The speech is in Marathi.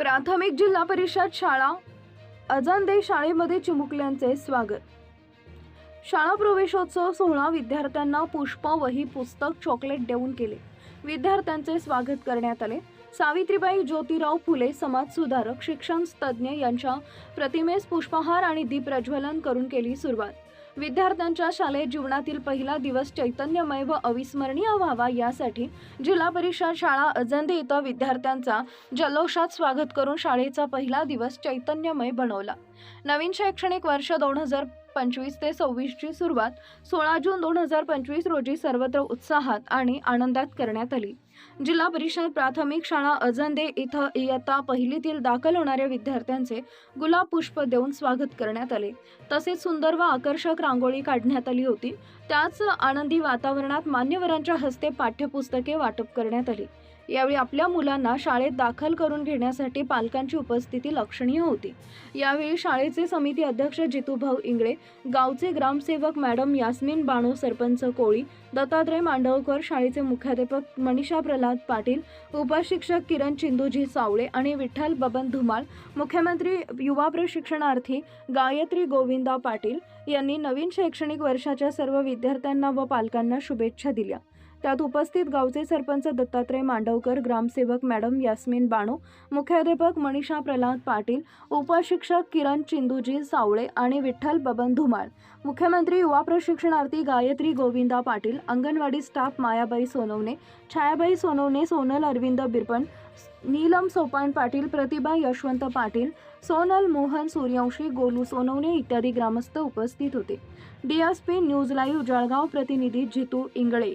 प्राथमिक जिल्हा परिषद शाळा अजानदे शाळेमध्ये चिमुकल्यांचे स्वागत. शाळा प्रवेशोत्सव सोहळा विद्यार्थ्यांना पुष्प वही पुस्तक चॉकलेट देऊन केले. विद्यार्थ्यांचे स्वागत करण्यात आले. सावित्रीबाई ज्योतिराव फुले समाजसुधारक शिक्षण तज्ज्ञ यांच्या प्रतिमेस पुष्पहार आणि दीप प्रज्वलन करून केली सुरुवात. विद्यार्थ्यांच्या शालेय जीवनातील पहिला दिवस चैतन्यमय व अविस्मरणीय व्हावा यासाठी जिल्हा परिषद शाळा अजंदे इथं विद्यार्थ्यांचा जल्लोषात स्वागत करून शाळेचा पहिला दिवस चैतन्यमय बनवला. नवीन शैक्षणिक वर्ष दोन हजार पंचवीस ते सव्वीसची सुरुवात सोळा जून दोन हजार पंचवीस रोजी सर्वत्र उत्साहात आणि आनंदात करण्यात आली. जिल्हा परिषद प्राथमिक शाळा अजंदे इथं इयत्ता पहिलीतील दाखल होणाऱ्या विद्यार्थ्यांचे गुलाब पुष्प देऊन स्वागत करण्यात आले. तसेच सुंदर व आकर्षक रांगोळी काढण्यात आली होती. त्याच आनंदी वातावरणात मान्यवरांच्या हस्ते पाठ्यपुस्तके वाटप करण्यात आली. यावेळी आपल्या मुलांना शाळेत दाखल करून घेण्यासाठी पालकांची उपस्थिती लक्षणीय होती. यावेळी शाळेचे समिती अध्यक्ष जितूभाऊ इंगळे गावचे ग्रामसेवक मॅडम यास्मिन बाणू सरपंच कोळी दत्तात्रय मांडवकर शाळेचे मुख्याध्यापक मनीषा प्रल्हाद पाटील उपशिक्षक किरण चिंदूजी सावळे आणि विठ्ठल बबन धुमाळ मुख्यमंत्री युवा प्रशिक्षणार्थी गायत्री गोविंदा पाटील यांनी नवीन शैक्षणिक वर्षाच्या सर्व विद्यार्थ्यांना व पालकांना शुभेच्छा दिल्या. त्यात उपस्थित गावचे सरपंच दत्तात्रय मांडवकर ग्रामसेवक मॅडम यास्मिन बाणू मुख्याध्यापक मनीषा प्रल्हाद पाटील उपशिक्षक किरण चिंदूजी सावळे आणि विठ्ठल बबन धुमाळ. मुख्यमंत्री युवा प्रशिक्षणार्थी गायत्री गोविंदा पाटील अंगणवाडी स्टाफ मायाबाई सोनवणे छायाबाई सोनवणे सोनल अरविंद बिरपण नीलम सोपान पाटील प्रतिभा यशवंत पाटील सोनल मोहन सूर्यवंशी गोलू सोनवणे इत्यादी ग्रामस्थ उपस्थित होते. डीएसपी न्यूज लाईव्ह जळगाव प्रतिनिधी जितू इंगळे.